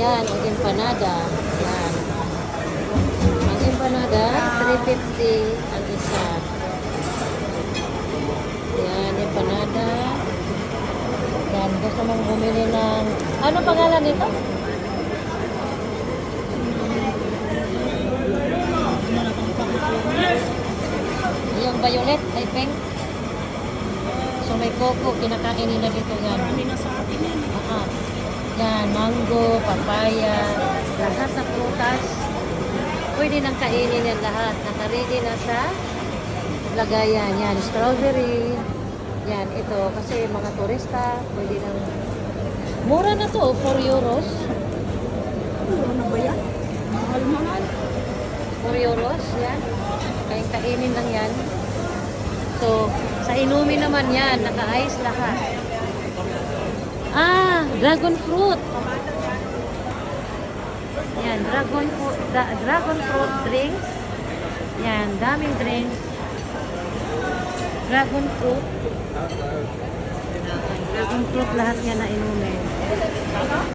Ayan, ang empanada. Yan. Ang empanada, 350 ang isa. Yan, empanada. Yan, gusto mong bumili ng... Ano pangalan nito? Yung violet, I think. So may coco, kinakain nila dito yan. Marami na sa atin yan. Ah, yan, mango, papaya, lahat ng prutas. Pwede nang kainin yan lahat. Nakaready na sa lagayan. Yan, strawberry. Yan, ito. Kasi mga turista, pwede nang... Mura na to, 4 euros. Ano na ba yan? Mahal-mahal. 4 euros, yan. Kaya kainin lang yan. So, sa inumin naman yan, naka-ice lahat. Dragon fruit. Yan, dragon fruit, da- dragon fruit drinks. Yan, daming drinks. Dragon fruit. Dragon fruit lahat yan na inumin.